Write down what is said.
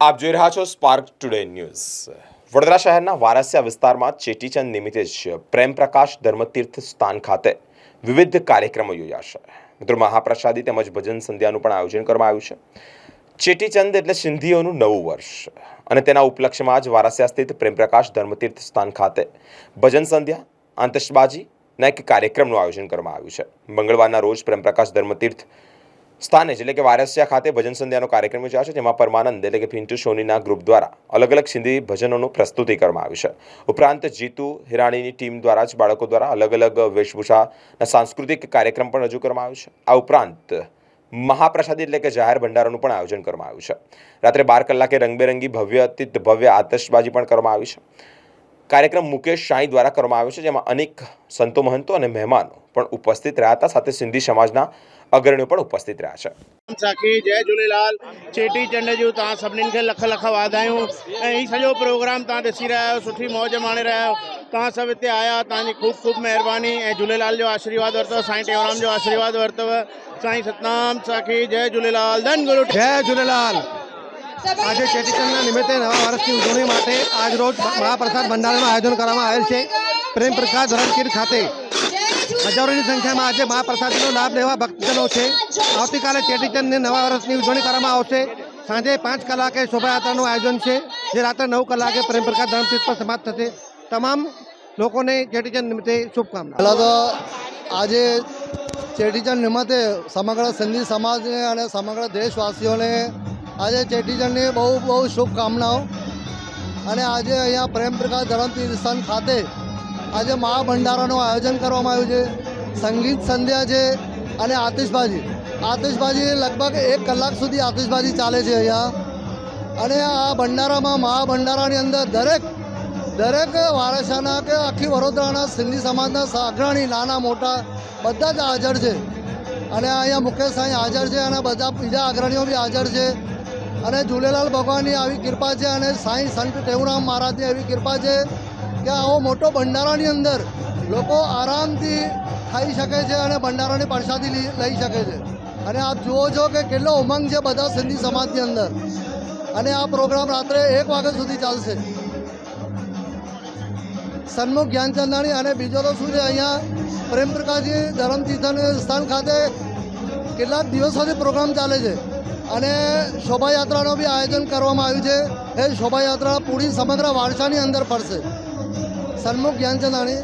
આપ જોઈ રહ્યા છો સ્પાર્ક ટુડે ન્યૂઝ વડોદરા શહેરના વારસિયા વિસ્તારમાં ચેટીચંદ નિમિત્તે જ પ્રેમ પ્રકાશ ધર્મતીર્થ સ્થાન ખાતે વિવિધ કાર્યક્રમો યોજાશે. મિત્રો, મહાપ્રસાદી તેમજ ભજન સંધ્યાનું પણ આયોજન કરવામાં આવ્યું છે. ચેટીચંદ એટલે સિંધીઓનું નવું વર્ષ. અને તેના ઉપલક્ષ્યમાં જ વારસિયા સ્થિત પ્રેમ પ્રકાશ ધર્મતીર્થ સ્થાન ખાતે ભજન સંધ્યા આતશબાજીના એક કાર્યક્રમનું આયોજન કરવામાં આવ્યું છે. મંગળવારના રોજ પ્રેમ પ્રકાશ ધર્મતીર્થ સ્થાને એટલે કે વારસિયા ખાતે ભજન સંધ્યાનો કાર્યક્રમ યોજાશે જેમાં પરમાનંદ, એટલે કે પિન્ટુ સોનીના ગ્રુપ દ્વારા અલગ અલગ સિંધી ભજનોનું પ્રસ્તુતિ કરવામાં આવ્યું છે. ઉપરાંત જીતુ હિરાણીની ટીમ દ્વારા જ બાળકો દ્વારા અલગ અલગ વેશભૂષાના સાંસ્કૃતિક કાર્યક્રમ પણ રજૂ કરવામાં આવ્યું છે. આ ઉપરાંત મહાપ્રસાદી, એટલે કે જાહેર ભંડારાનું પણ આયોજન કરવામાં આવ્યું છે. રાત્રે બાર કલાકે રંગબેરંગી ભવ્ય અતિત ભવ્ય આતશબાજી પણ કરવામાં આવી છે. કાર્યક્રમ મુકેશ શાહી દ્વારા કરવામાં આવ્યો છે જેમાં અનેક સંતો મહંતો અને મહેમાનો પણ ઉપસ્થિત રહ્યા હતા સાથે સિંધી સમાજના અગ્રણીઓ પણ ઉપસ્થિત રહ્યા છે साखी जय झूलेलाल चेटी चंड जूं तव्हां सभिनीनि खे लख लख वाधायूं ऐं हीउ सॼो प्रोग्राम तव्हां ॾिसी रहिया आहियो सुठी मौज माणे रहिया आहियो तव्हां सभु हिते आया तव्हांजी ख़ूब ख़ूब महिरबानी ऐं झूलेलाल जो आशीर्वाद वरितव साईं टेऊराम जो आशीर्वाद वरितव साईं सतनाम साखी जय झूलेलाल धन गुरु જય ઝૂલેલાલ આજે ચેટીચંદના નિમિત્તે નવા વર્ષની ઉજવણી માટે આજ રોજ મહાપ્રસાદ ભંડારાનું આયોજન કરવામાં આવેલ છે. પ્રેમ પ્રસાદ ધરમકીર ખાતે. હજારોની સંખ્યામાં આજે મહાપ્રસાદનો લાભ લેવા ભક્તજનો છે. આવતીકાલે ચેટીચંદની નવા વર્ષની ઉજવણી કરવામાં આવશે. સાંજે પાંચ કલાકે શોભાયાત્રાનું આયોજન છે. જે રાત્રે નવ કલાકે પ્રેમ પ્રકાશ ધર્મતીર્થ પર સમાપ્ત થશે. તમામ લોકોને ચેટીચંદ નિમિત્તે શુભકામના. પહેલાં તો આજે ચેટીચંદ નિમિત્તે સમગ્ર સિંધી સમાજને અને સમગ્ર દેશવાસીઓને આજે ચેટીચંડની બહુ બહુ શુભકામનાઓ. અને આજે અહીંયા પ્રેમ પ્રકાશ ધરમતીર્થ સ્થાન ખાતે આજે મહાભંડારાનું આયોજન કરવામાં આવ્યું છે. સંગીત સંધ્યા છે અને આતિશબાજી. આતિશબાજી લગભગ એક કલાક સુધી આતિશબાજી ચાલે છે અહીંયા. અને આ ભંડારામાં મહાભંડારાની અંદર દરેક દરેક વારસાના કે આખી વડોદરાના સિંધી સમાજના અગ્રણી નાના મોટા બધા જ હાજર છે. અને અહીંયા મુકેશ સાંઈ હાજર છે અને બધા બીજા અગ્રણીઓ બી હાજર છે. અને ઝૂલેલાલ ભગવાનની આવી કૃપા છે અને સાંઈ સંત ટેવરામ મહારાજની આવી કૃપા છે કે આવો મોટો ભંડારાની અંદર લોકો આરામથી ખાઈ શકે છે અને ભંડારાની પ્રસાદી લઈ શકે છે. અને આપ જુઓ છો કે કેટલો ઉમંગ છે બધા સિંધી સમાજની અંદર. અને આ પ્રોગ્રામ રાત્રે એક વાગ્યા સુધી ચાલશે. સન્મુખ જ્ઞાનચંદાણી અને બીજો તો શું છે અહીંયા? પ્રેમ પ્રકાશજી ધરમતીર્થન સ્થાન ખાતે કેટલાક દિવસોથી પ્રોગ્રામ ચાલે છે. અને શોભાયાત્રાનું બી આયોજન કરવામાં આવ્યું છે. એ શોભાયાત્રા પૂરી સમગ્ર વારસાની અંદર પડશે. સન્મુખ જ્ઞાનચંદાણી